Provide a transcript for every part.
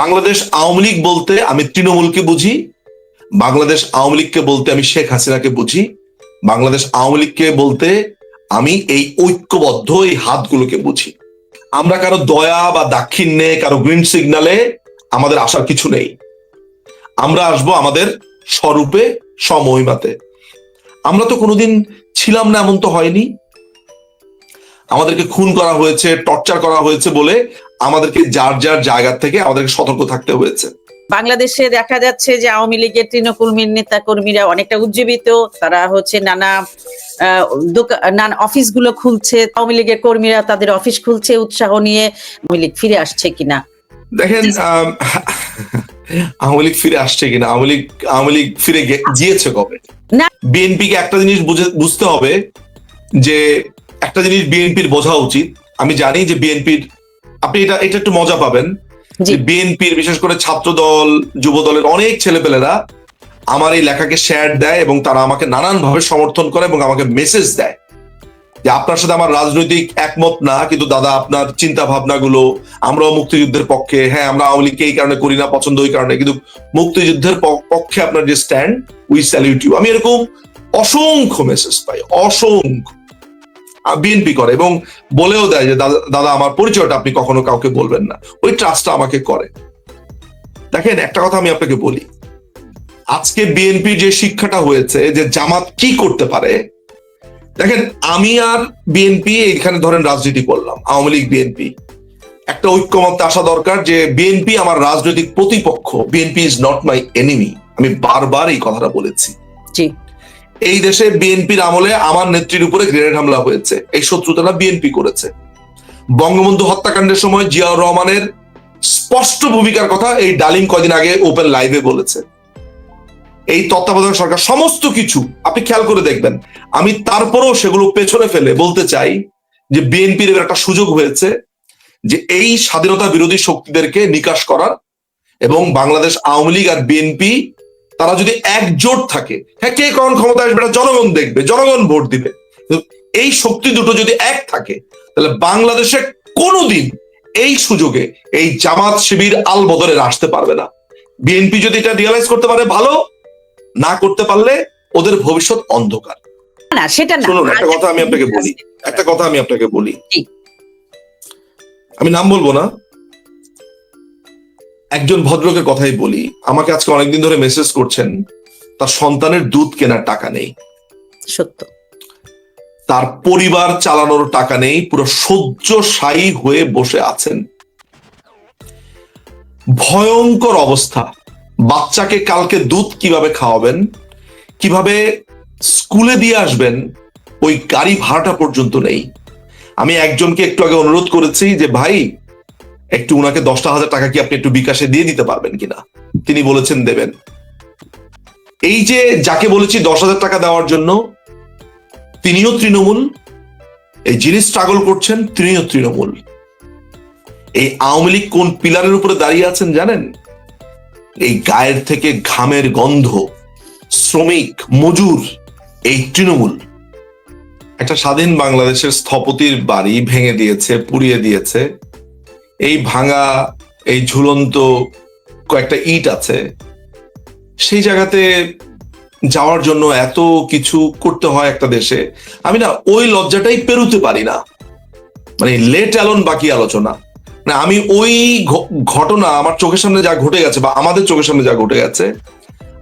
বাংলাদেশ আওয়ামী লীগ বলতে আমি তৃণমূলকে বুঝি, বাংলাদেশ আওয়ামী লীগকে বলতে আমি শেখ হাসিনাকে বুঝি, বাংলাদেশ আওয়ামী লীগকে বলতে আমি এই ঐক্যবদ্ধ এই হাতগুলোকে বুঝি। আমরা কারও দয়া বা দাক্ষিণ্যে, কারও গ্রিন সিগনালে আমাদের আসার কিছু নেই। আমরা আসব আমাদের স্বরূপে, সমহিমাতে। আমরা তো কোনোদিন ছিলাম না, এমন তো হয়নি। আমাদেরকে খুন করা হয়েছে টর্চার করা হয়েছে বলে আমাদেরকে যার যার জায়গা থেকে আমাদেরকে সতর্ক থাকতে হয়েছে। বাংলাদেশে দেখা যাচ্ছে যে আওয়ামী লীগের তৃণকর্মীর নেতা কর্মীরা অনেকটা উজ্জীবিত। তারা হচ্ছে নানা নানা অফিসগুলো খুলছে। আওয়ামী লীগের কর্মীরা তাদের অফিস খুলছে উৎসাহ নিয়ে আওয়ামী লীগ ফিরে আসছে কিনা। দেখেন আওয়ামী লীগ ফিরে আসছে কিনা? আওয়ামী লীগ আওয়ামী লীগ ফিরে গিয়েছে কবে? না। বিএনপি কে একটা জিনিস বুঝে- বুঝতে হবে যে একটা জিনিস বিএনপির বোঝা উচিত। আমি জানি যে বিএনপির আপনি এটা এটা একটু মজা পাবেন। বিএনপির বিশেষ করে ছাত্র দল যুব দলের অনেক ছেলেপেলেরা আমার এই লেখাকে শেয়ার দেয় এবং তারা আমাকে নানান ভাবে সমর্থন করে এবং আমাকে মেসেজ দেয়। যে আপনার সাথে আমার রাজনৈতিক একমত না কিন্তু দাদা আপনার চিন্তা ভাবনাগুলো আমরাও মুক্তিযুদ্ধের পক্ষে হ্যাঁ আমরা আওয়ামী লীগকে এই কারণে করি না পছন্দ ওই কারণে কিন্তু মুক্তিযুদ্ধের পক্ষে আপনার যে স্ট্যান্ড উই স্যালিউট ইউ আমি এরকম অসংখ্য মেসেজ পাই অসংখ্য। বিএনপি করে এবং বলেও দেয় যে, দাদা আমার পরিচয়টা আপনি কখনো কাউকে বলবেন না। ওই ট্রাস্টটা আমাকে করে। দেখেন, একটা কথা আমি আপনাকে বলি। আজকে বিএনপির যে শিক্ষাটা হয়েছে, যে জামাত কি করতে পারে, দেখেন, আমি আর বিএনপি এখানে ধরেন রাজনীতি করলাম, আওয়ামী লীগ বিএনপি একটা ঐক্যমত্যে আসা দরকার যে বিএনপি আমার রাজনৈতিক প্রতিপক্ষ BNP is not my enemy আমি বারবার এই কথাটা বলেছি। এই দেশে বিএনপির আমলে আমার নেত্রীর উপরে গ্রেনেড হামলা হয়েছে। এই শত্রুতাটা বিএনপি করেছে। বঙ্গবন্ধু হত্যাকাণ্ডের সময় জিয়াউর রহমানের স্পষ্ট ভূমিকার কথা এই ডালিম কয়দিন আগে ওপেন লাইভে বলেছে। এই তত্ত্বাবধায়ক সরকার সমস্ত কিছু, আপনি খেয়াল করে দেখবেন, আমি তারপরেও সেগুলো পেছনে ফেলে বলতে চাই যে বিএনপির একটা সুযোগ হয়েছে যে এই স্বাধীনতা বিরোধী শক্তিদেরকে নিকাশ করার এবং বাংলাদেশ আওয়ামী লীগ আর বিএনপি তারা যদি একজোট থাকে হ্যাঁ কে কখন ক্ষমতা আসবে এটা জনগণ দেখবে জনগণ ভোট দিবে। এই শক্তি দুটো যদি এক থাকে তাহলে বাংলাদেশে কোনোদিন এই সুযোগে এই জামাত শিবির আল বদলে আসতে পারবে না। বিএনপি যদি এটা রিয়েলাইজ করতে পারে ভালো না করতে পারলে ওদের ভবিষ্যৎ অন্ধকার। না সেটা না। শুনুন একটা কথা আমি আপনাকে বলি একটা কথা আমি আপনাকে বলি। আমি নাম বলব না? একজন ভদ্রকের কথাই বলি আমাকে আজকে অনেকদিন ধরে মেসেজ করছেন তার সন্তানের দুধ কেনার টাকা নেই। সত্য। তার পরিবার চালানোর টাকা নেই পুরো সহ্যশায়ী হয়ে বসে আছেন। ভয়ঙ্কর অবস্থা। বাচ্চাকে কালকে দুধ কীভাবে খাওয়াবেন কীভাবে স্কুলে দিয়ে আসবেন ওই গাড়ি ভাড়াটা পর্যন্ত নেই। আমি একজনকে একটু আগে অনুরোধ করেছি যে ভাই একটু উনাকে দশটা হাজার টাকা কি আপনি একটু বিকাশে দিয়ে দিতে পারবেন কিনা? তিনি বলেছেন দেবেন। এই যে যাকে বলেছি দশ হাজার টাকা দেওয়ার জন্য, তিনিও তৃণমূল। এই যিনি স্ট্রাগল করছেন, তিনিও তৃণমূল। এই আওয়ামী লীগ কোন পিলারের উপরে দাঁড়িয়ে আছেন জানেন? এই গায়ের থেকে ঘামের গন্ধ, শ্রমিক, মজুর, এই তৃণমূল। একটা স্বাধীন বাংলাদেশের স্থপতির বাড়ি ভেঙে দিয়েছে, পুড়িয়ে দিয়েছে। এই ভাঙা এই ঝুলন্ত কয়েকটা ইট আছে। সেই জায়গাতে যাওয়ার জন্য এত কিছু করতে হয় একটা দেশে। আমি না ওই লজ্জাটাই পেরুতে পারি না। মানে লেট অ্যালন বাকি আলোচনা। না আমি ওই ঘটনা আমার চোখের সামনে যা ঘটে গেছে বা আমাদের চোখের সামনে যা ঘটে গেছে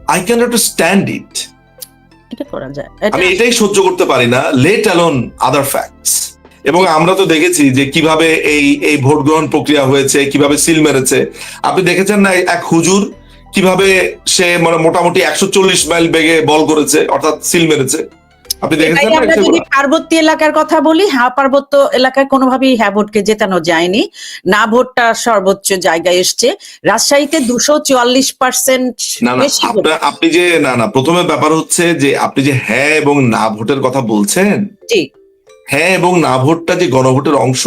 I can to stand it এটা করা যায়। আমি এটাই সহ্য করতে পারি না। লেট অ্যালন আদার ফ্যাক্টস এবং আমরা তো দেখেছি যে কীভাবে এই এই ভোট গ্রহণ প্রক্রিয়া হয়েছে কীভাবে সিল মেরেছে। আপনি দেখেছেন না এক হুজুর কীভাবে সে মানে মোটামুটি একশো চল্লিশ মাইল বেগে বল করেছে অর্থাৎ সিল মেরেছে? আপনি দেখেছেন আমরা যদি পার্বত্য এলাকার কথা বলি হ্যাঁ পার্বত্য এলাকায় কোনোভাবেই হ্যাঁ ভোটকে জেতানো যায়নি। না ভোটটা সর্বোচ্চ জায়গায় এসছে। রাজশাহীতে দুশো চুয়াল্লিশ পার্সেন্ট না না আপনি যে না না প্রথমে ব্যাপার হচ্ছে যে আপনি যে হ্যাঁ এবং না ভোটের কথা বলছেন জি। হ্যাঁ এবং না ভোটটা যে গণভোটের অংশ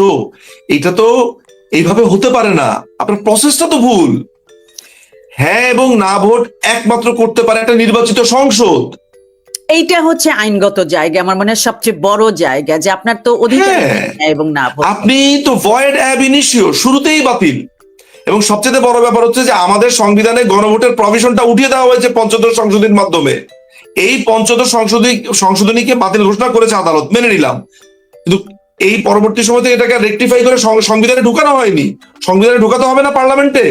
এটা তো এইভাবে হতে পারে না। আপনার প্রসেসটা তো ভুল। হ্যাঁ এবং না ভোট একমাত্র করতে পারে একটা নির্বাচিত সংসদ। এইটা হচ্ছে আইনগত জায়গা আমার মনে হয় সবচেয়ে বড় জায়গা যে আপনার তো অধিকার হ্যাঁ। হ্যাঁ এবং না আপনি তো ভয়েড অ্যাব ইনিশিও শুরুতেই বাতিল। এবং সবচেয়ে বড় ব্যাপার হচ্ছে যে আমাদের সংবিধানে গণভোটের প্রভিশনটা উঠিয়ে দেওয়া হয়েছে পঞ্চদশ সংশোধনীর মাধ্যমে। এই পঞ্চদশ সংশোধনী সংশোধনীকে বাতিল ঘোষণা করেছে আদালত মেনে নিলাম। কিন্তু এই পরবর্তী সময় এটাকে রেকটিফাই করে সংবিধানে ঢুকানো হয়নি। সংবিধানে ঢুকাতে হবে না পার্লামেন্টে?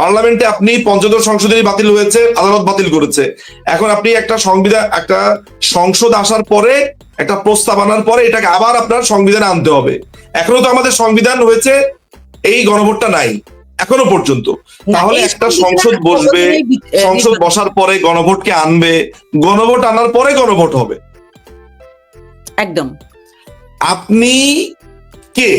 পার্লামেন্টে আপনি পঞ্চদশ সংশোধনী বাতিল হয়েছে আদালত বাতিল করেছে। এখন আপনি একটা সংবিধান একটা সংসদ আসার পরে একটা প্রস্তাব আনার পরে এটাকে আবার আপনার সংবিধানে আনতে হবে। এখনও তো আমাদের সংবিধান হয়েছে এই গণভোটটা নাই এখনও পর্যন্ত। তাহলে একটা সংসদ বসবে সংসদ বসার পরে গণভোটকে আনবে গণভোট আনার পরে গণভোট হবে। একদম। আপনি কে?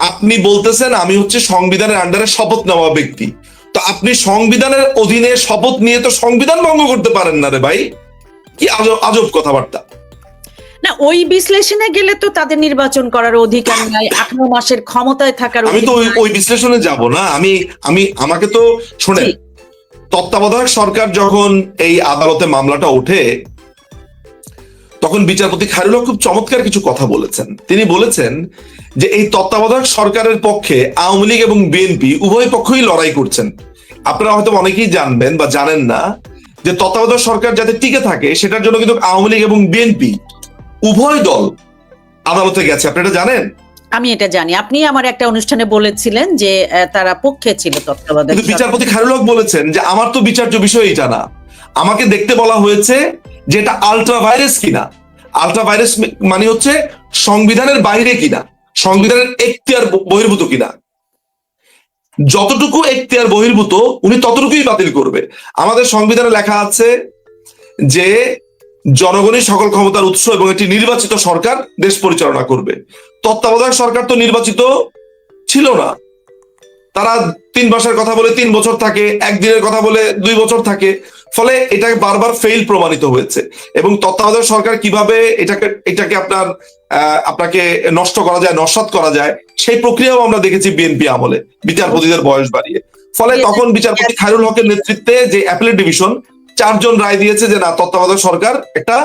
আপনি বলতেছেন আমি হচ্ছে সংবিধানের আন্ডারে শপথ নেওয়া ব্যক্তি। তো আপনি সংবিধানের অধীনে শপথ নিয়ে তো সংবিধান ভঙ্গ করতে পারেন না রে ভাই। কি আজব কথাবার্তা। না ওই বিশ্লেষণে গেলে তো তাদের নির্বাচন করার অধিকার নাই আঠারো মাসের ক্ষমতায় থাকার আমি তো ওই ওই বিশ্লেষণে যাব না। আমি আমি আমাকে তো শোনেন তত্ত্বাবধায়ক সরকার যখন এই আদালতে মামলাটা ওঠে তখন বিচারপতি খায়রুল খুব চমৎকার কিছু কথা বলেছেন। তিনি বলেছেন যে এই তত্ত্বাবধায়ক সরকারের পক্ষে আওয়ামী লীগ এবং বিএনপি উভয় পক্ষই লড়াই করছেন। আপনারা হয়তো অনেকেই জানবেন বা জানেন না যে তত্ত্বাবধায়ক সরকার যাতে টিকে থাকে সেটার জন্য কিন্তু আওয়ামী লীগ এবং বিএনপি উভয় দল আদালতে গেছে। আপনি এটা জানেন? আমি এটা জানি। আপনি আমার একটা অনুষ্ঠানে বলেছিলেন যে তারা পক্ষে ছিল তত্ত্বাবধায়ক বিচারপতি খায়রুল বলেছেন যে আমার তো বিচার্য বিষয় এটা না আমাকে দেখতে বলা হয়েছে যে এটা আলট্রা ভাইরাস কিনা? আলট্রা ভাইরাস মানে হচ্ছে সংবিধানের বাইরে কিনা? সংবিধানের এখতিয়ার বহির্ভূত কিনা? যতটুকু এখতিয়ার বহির্ভূত, উনি ততটুকুই বাতিল করবে। আমাদের সংবিধানে লেখা আছে যে জনগণই সকল ক্ষমতার উৎস এবং একটি নির্বাচিত সরকার দেশ পরিচালনা করবে। তত্ত্বাবধায়ক সরকার তো নির্বাচিত ছিল না। তারা তিন মাসের কথা বলে তিন বছর থাকে একদিনের কথা বলে দুই বছর থাকে। ফলে এটাকে বারবার ফেল প্রমাণিত হয়েছে। এবং তত্ত্বাবধায়ক সরকার কীভাবে এটাকে এটাকে আপনার আপনাকে নষ্ট করা যায় নস্বাত করা যায় সেই প্রক্রিয়াও আমরা দেখেছি বিএনপি আমলে বিচারপতিদের বয়স বাড়িয়ে। ফলে তখন বিচারপতি খায়রুল হকের নেতৃত্বে যে অ্যাপেলেট ডিভিশন চারজন রায় দিয়েছে যে না তত্ত্বাবধায়ক সরকার একটা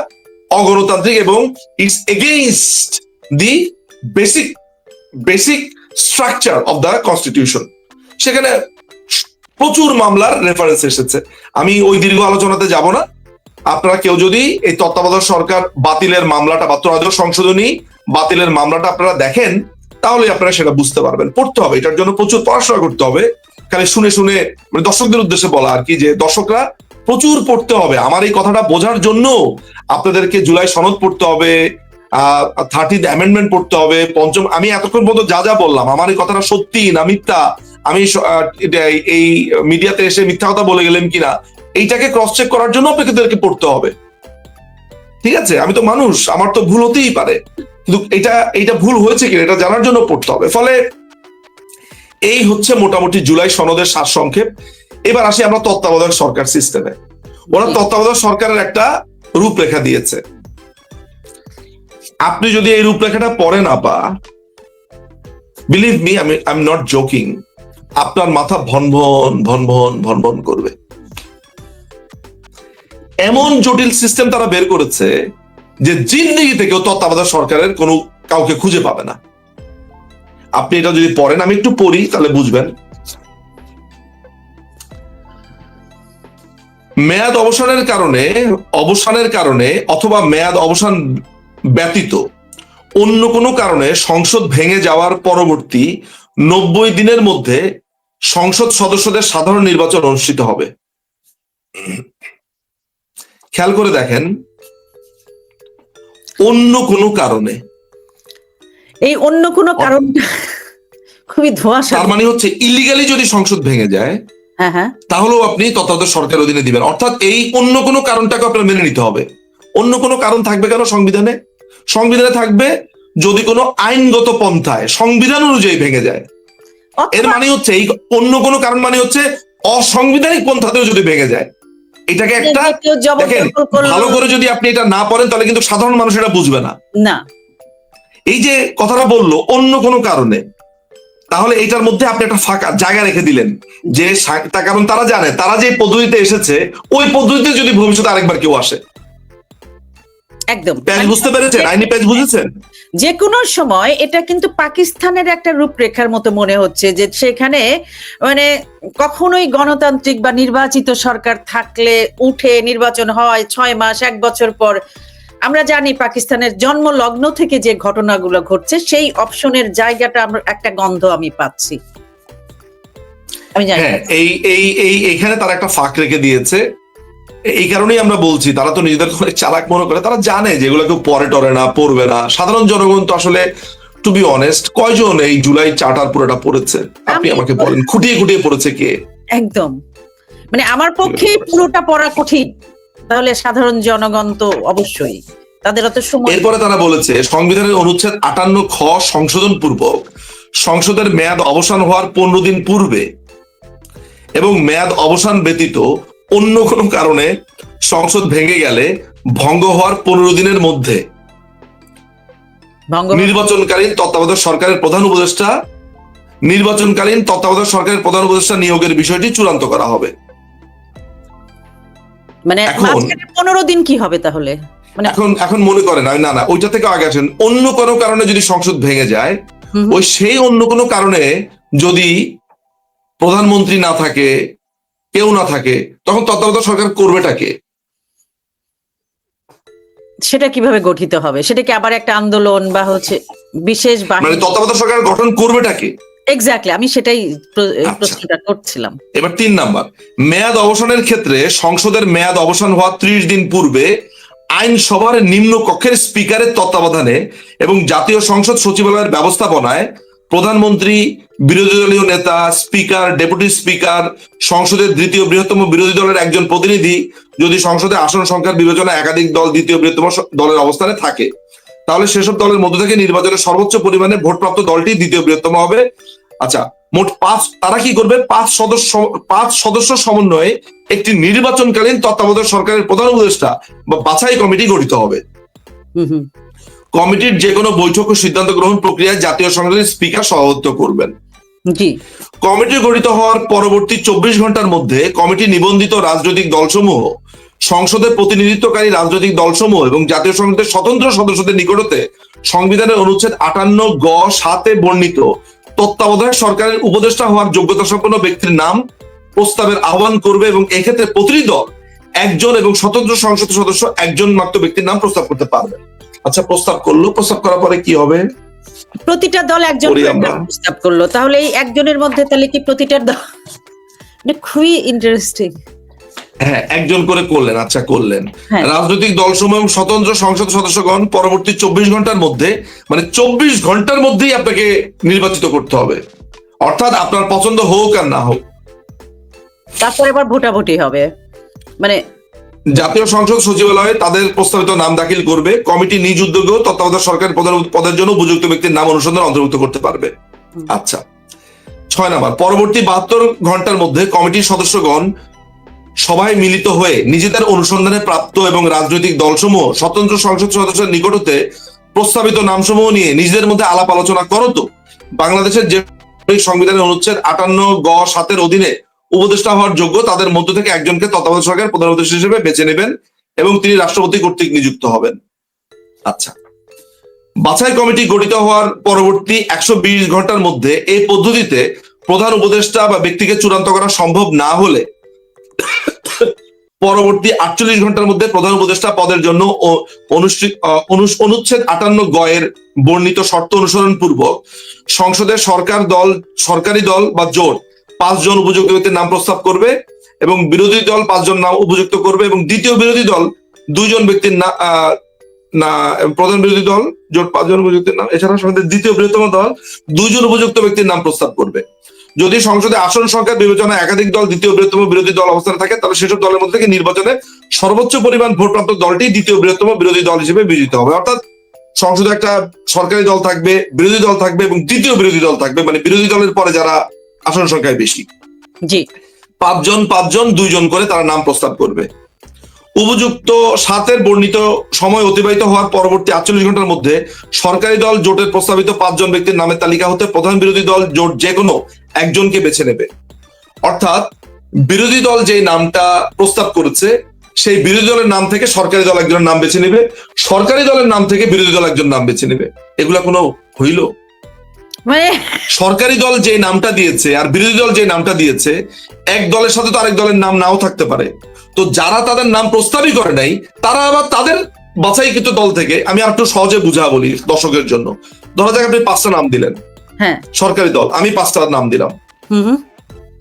অগণতান্ত্রিক এবং it's against the basic basic structure of the constitution সেখানে প্রচুর মামলার রেফারেন্স এসেছে। আমি ওই দীর্ঘ আলোচনাতে যাব না। আপনারা কেউ যদি এই তত্ত্বাবধায়ক সরকার বাতিলের মামলাটা বা ত্রয়োদশ সংশোধনী বাতিলের মামলাটা আপনারা দেখেন তাহলে আপনারা সেটা বুঝতে পারবেন। পড়তে হবে, এটার জন্য প্রচুর পড়াশোনা করতে হবে। খালি শুনে শুনে মানে দর্শকদের উদ্দেশ্যে বলা আর কি যে, দর্শকরা প্রচুর পড়তে হবে। আমার এই কথাটা বোঝার জন্য আপনাদেরকে জুলাই সনদ পড়তে হবে থার্টিন অ্যামেন্ডমেন্ট পড়তে হবে, পঞ্চম, আমি এতক্ষণ পর্যন্ত যা যা বললাম, আমার এই কথাটা সত্যি না মিথ্যা আমি এই মিডিয়াতে এসে মিথ্যা কথা বলে গেলেন কিনা, এইটাকে ক্রস চেক করার জন্য আপনাদেরকে পড়তে হবে। ঠিক আছে? আমি তো মানুষ, আমার তো ভুল হতেই পারে। কিন্তু এটা এটা ভুল হয়েছে কিনা, এটা জানার জন্য পড়তে হবে। ফলে এই হচ্ছে মোটামুটি জুলাই সনদের সারসংক্ষেপ এবার আসি আমরা তত্ত্বাবধায়ক সরকার সিস্টেমে ওরা তত্ত্বাবধায়ক সরকারের একটা রূপরেখা দিয়েছে। আপনি যদি এই রূপরেখাটা পড়েন আপা বিলিভ মি আমি আই এম নট জোকিং আপনার মাথা ভনভন ভনভন ভনভন করবে। এমন জটিল সিস্টেম তারা বের করেছে যে জিন্দিগিতে কেউ তত্ত্বাবধায়ক সরকারের কোনো কাউকে খুঁজে পাবে না। আপনি এটা যদি পড়েন, আমি একটু পড়ি, তাহলে বুঝবেন। মেয়াদ অবসানের কারণে অবসানের কারণে অথবা মেয়াদ অবসান ব্যতীত অন্য কোনো কারণে সংসদ ভেঙে যাওয়ার পরবর্তী নব্বই দিনের মধ্যে সংসদ সদস্যদের সাধারণ নির্বাচন অনুষ্ঠিত হবে। খেয়াল করে দেখেন অন্য কোনো কারণে। এই অন্য কোনো কারণ খুবই ধোঁয়াশা। তার মানে হচ্ছে ইলিগালি যদি সংসদ ভেঙে যায় হ্যাঁ হ্যাঁ। তাহলেও আপনি তত্ত্বাবধায়ক সরকার অধীনে দিবেন। অর্থাৎ এই অন্য কোনো কারণটাকে আপনার মেনে নিতে হবে। অন্য কোনো কারণ থাকবে কেন সংবিধানে? সংবিধানে থাকবে যদি কোনো আইনগত পন্থায় সংবিধান অনুযায়ী ভেঙে যায় এর মানে হচ্ছে এই অন্য কোনো কারণ মানে হচ্ছে অসাংবিধানিক পন্থাতেও যদি ভেঙে যায়। এটাকে একটা দেখেন ভালো করে যদি আপনি এটা না পড়েন তাহলে কিন্তু সাধারণ মানুষ এটা বুঝবে না। না। এই যে কথাটা বলল অন্য কোনো কারণে তাহলে এটার মধ্যে আপনি একটা ফাঁকা জায়গা রেখে দিলেন। যে কারণ তারা জানে তারা যে পদ্ধতিতে এসেছে ওই পদ্ধতিতে যদি ভবিষ্যতে আরেকবার কেউ আসে। একদম। প্যাচ বুঝতে পেরেছেন? আইনি প্যাচ বুঝেছেন? যে কোনো সময় এটা কিন্তু পাকিস্তানের একটা রূপরেখার মতো মনে হচ্ছে যে সেখানে মানে কখনোই গণতান্ত্রিক বা নির্বাচিত সরকার থাকলে উঠে নির্বাচন হয় ছয় মাস এক বছর পর। আমরা জানি পাকিস্তানের জন্ম লগ্ন থেকে যে ঘটনাগুলো ঘটছে সেই অপশনের জায়গাটা আমরা একটা গন্ধ আমি পাচ্ছি। আমি জানি। হ্যাঁ এই এই এই এখানে তারা একটা ফাঁক রেখে দিয়েছে। এই কারণেই আমরা বলছি তারা তো নিজেদের অনেক চালাক মনে করে তারা জানে যেগুলো কেউ পরে টরে না পড়বে না। সাধারণ জনগণ তো আসলে টু বি অনেস্ট কয়জন এই জুলাই চার্টার পুরোটা পড়েছে? আপনি আমাকে বলেন খুঁটিয়ে খুঁটিয়ে পড়েছে কে? একদম। মানে আমার পক্ষে পুরোটা পড়া কঠিন। তাহলে সাধারণ জনগণ তো অবশ্যই তাদের অত সময়। এরপরে তারা বলেছে সংবিধানের অনুচ্ছেদ আটান্ন খ সংশোধন পূর্বক সংসদের মেয়াদ অবসান হওয়ার পনেরো দিন পূর্বে এবং মেয়াদ অবসান ব্যতীত অন্য কোনো কারণে সংসদ ভেঙে গেলে ভঙ্গ হওয়ার পনেরো দিনের মধ্যে। নির্বাচনকালীন তত্ত্বাবধায়ক সরকারের প্রধান উপদেষ্টা নির্বাচনকালীন তত্ত্বাবধায়ক সরকারের প্রধান উপদেষ্টা নিয়োগের বিষয়টি চূড়ান্ত করা হবে। মানে এখন- পনেরো দিন কি হবে তাহলে? মানে এখন এখন মনে করেন না না ওইটা থেকে আগে আসেন অন্য কোনো কারণে যদি সংসদ ভেঙে যায় ওই সেই অন্য কোনো কারণে যদি প্রধানমন্ত্রী না থাকে কেউ না থাকে তখন তত্ত্বাবধায়ক সরকার করবেটাকে সেটা কীভাবে গঠিত হবে? সেটা কি আবার একটা আন্দোলন বা হচ্ছে বিশেষ মানে তত্ত্বাবধায়ক সরকার গঠন করবেটাকে এক্স্যাক্টলি আমি সেটাই আচ্ছা। প্রশ্নটা করছিলাম। এবার তিন নাম্বার মেয়াদ অবসানের ক্ষেত্রে সংসদের মেয়াদ অবসান হওয়ার ত্রিশ দিন পূর্বে আইনসভার নিম্ন কক্ষের স্পিকারের তত্ত্বাবধানে এবং জাতীয় সংসদ সচিবালয়ের ব্যবস্থাপনায় প্রধানমন্ত্রী, বিরোধী দলীয় নেতা, স্পিকার, ডেপুটি স্পিকার, সংসদের দ্বিতীয় বৃহত্তম বিরোধী দলের একজন প্রতিনিধি যদি সংসদে আসন সংখ্যার বিবেচনা একাধিক দল দ্বিতীয় বৃহত্তম দলের অবস্থানে থাকে, তাহলে সেসব দলের মধ্য থেকে নির্বাচনের সর্বোচ্চ পরিমাণে ভোটপ্রাপ্ত দলটি দ্বিতীয় বৃহত্তম হবে। আচ্ছা মোট পাঁচ, তারা কি করবে? পাঁচ সদস্য পাঁচ সদস্য সমন্বয়ে একটি নির্বাচনকালীন তত্ত্বাবধায়ক সরকারের প্রধান উপদেষ্টা বা বাছাই কমিটি গঠিত হবে। কমিটির যে কোনো বৈঠক ও সিদ্ধান্ত গ্রহণ প্রক্রিয়ায় জাতীয় সংসদের স্পিকার সভাপতিত্ব করবেন। জি। কমিটি গঠিত হওয়ার পরবর্তী চব্বিশ ঘণ্টার মধ্যে কমিটি নিবন্ধিত রাজনৈতিক দলসমূহ সংসদের প্রতিনিধিত্বকারী রাজনৈতিক দলসমূহ এবং জাতীয় সংসদের স্বতন্ত্র সদস্যদের নিকটতে সংবিধানের অনুচ্ছেদ আটান্ন গ সাতে বর্ণিত তত্ত্বাবধায়ক সরকারের উপদেষ্টা হওয়ার যোগ্যতা সম্পন্ন ব্যক্তির নাম প্রস্তাবের আহ্বান করবে এবং এক্ষেত্রে প্রতিটি দল একজন এবং স্বতন্ত্র সংসদ সদস্য একজন মাত্র ব্যক্তির নাম প্রস্তাব করতে পারবে। আচ্ছা প্রস্তাব করল। প্রস্তাব করার পরে কি হবে? প্রতিটা দল একজন প্রস্তাব করল। তাহলে এই একজনের মধ্যে তাহলে কি প্রতিটার দল? মানে খুবই ইন্টারেস্টিং হ্যাঁ একজন করে করলেন আচ্ছা করলেন। হ্যাঁ। রাজনৈতিক দলসমূহ এবং স্বতন্ত্র সংসদ সদস্যগণ পরবর্তী চব্বিশ ঘণ্টার মধ্যে মানে চব্বিশ ঘণ্টার মধ্যেই আপনাকে নির্বাচিত করতে হবে। অর্থাৎ আপনার পছন্দ হোক আর না হোক। তারপরে আবার ভোটাভুটি হবে। মানে জাতীয় সংসদ সচিবালয়ে তাদের প্রস্তাবিত নাম দাখিল করবে। কমিটি নিজ উদ্যোগেও তত্ত্বাবধায়ক সরকারের পদের- পদের জন্য উপযুক্ত ব্যক্তির নাম অনুসন্ধান অন্তর্ভুক্ত করতে পারবে। আচ্ছা ছয় নাম্বার পরবর্তী বাহাত্তর ঘণ্টার মধ্যে কমিটির সদস্যগণ সভায় মিলিত হয়ে নিজেদের অনুসন্ধানে প্রাপ্ত এবং রাজনৈতিক দলসমূহ স্বতন্ত্র সংসদ সদস্যের নিকট হতে প্রস্তাবিত নামসমূহ নিয়ে নিজেদের মধ্যে আলাপ আলোচনা করো তো। বাংলাদেশের যে সংবিধানের অনুচ্ছেদ আটান্ন গ সাতের অধীনে উপদেষ্টা হওয়ার যোগ্য তাদের মধ্য থেকে একজনকে তত্ত্বাবধায়ক সরকার প্রধান উপদেষ্টা হিসেবে বেছে নেবেন এবং তিনি রাষ্ট্রপতি কর্তৃক নিযুক্ত হবেন। আচ্ছা। বাছাই কমিটি গঠিত হওয়ার পরবর্তী একশো বিশ ঘণ্টার মধ্যে এই পদ্ধতিতে প্রধান উপদেষ্টা বা ব্যক্তিকে চূড়ান্ত করা সম্ভব না হলে পরবর্তী আটচল্লিশ ঘণ্টার মধ্যে প্রধান উপদেষ্টা পদের জন্য অনুচ্ছেদ আটান্ন গয়ের বর্ণিত শর্ত অনুসরণ পূর্বক সংসদের সরকার দল, সরকারি দল বা জোট পাঁচজন উপযুক্ত ব্যক্তির নাম প্রস্তাব করবে এবং বিরোধী দল পাঁচজন নাম উপযুক্ত করবে এবং দ্বিতীয় বিরোধী দল দুইজন ব্যক্তির না না প্রধান বিরোধী দল জোট পাঁচজন উপযুক্তের নাম এছাড়া সংসদের দ্বিতীয় বৃহত্তম দল দুইজন উপযুক্ত ব্যক্তির নাম প্রস্তাব করবে। যদি সংসদে আসন সংখ্যা বিবেচনায় একাধিক দল দ্বিতীয় বৃহত্তম বিরোধী দল অবস্থানে থাকে, তাহলে সেসব দলের মধ্যে থেকে নির্বাচনে সর্বোচ্চ পরিমাণ ভোটপ্রাপ্ত দলটি দ্বিতীয় বৃহত্তম বিরোধী দল হিসেবে বিবেচিত হবে। অর্থাৎ সংসদে একটা সরকারি দল থাকবে, বিরোধী দল থাকবে এবং দ্বিতীয় বিরোধী দল থাকবে। মানে বিরোধী দলের পরে যারা আসন সংখ্যায় বেশি। জি। পাঁচজন পাঁচজন দুইজন করে তারা নাম প্রস্তাব করবে। উপযুক্ত সাতের বর্ণিত সময় অতিবাহিত হওয়ার পরবর্তী আটচল্লিশ ঘণ্টার মধ্যে সরকারি দল জোটের প্রস্তাবিত পাঁচজন ব্যক্তির নামের তালিকা হতে প্রধান বিরোধী দল জোট যে কোনো একজনকে বেছে নেবে। অর্থাৎ বিরোধী দল যে নামটা প্রস্তাব করেছে সেই বিরোধী দলের নাম থেকে সরকারি দল একজনের নাম বেছে নেবে। সরকারি দলের নাম থেকে বিরোধী দল একজন নাম বেছে নেবে। এগুলা কোনো হইল? মানে সরকারি দল যে নামটা দিয়েছে আর বিরোধী দল যে নামটা দিয়েছে এক দলের সাথে তো আরেক দলের নাম নাও থাকতে পারে। তো যারা তাদের নাম প্রস্তাবই করে নাই তারা আবার তাদের বাছাইকৃত দল থেকে আমি আর একটু সহজে বুঝা বলি দর্শকের জন্য। ধরা যাক আপনি পাঁচটা নাম দিলেন। হ্যাঁ। সরকারি দল আমি পাঁচটা নাম দিলাম।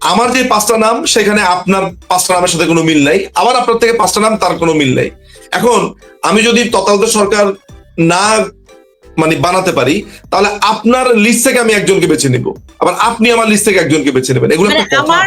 আমার যে পাঁচটা নাম সেখানে আপনার পাঁচটা নামের সাথে কোনো মিল নাই। আবার আপনার থেকে পাঁচটা নাম তার কোনো মিল নাই। এখন আমি যদি তত্ত্বাবধায়ক সরকার না মানে বানাতে পারি তাহলে আপনার লিস্ট থেকে আমি একজনকে বেছে নিব আবার আপনি আমার লিস্ট থেকে একজনকে বেছে নেবেন এগুলো মানে। আমার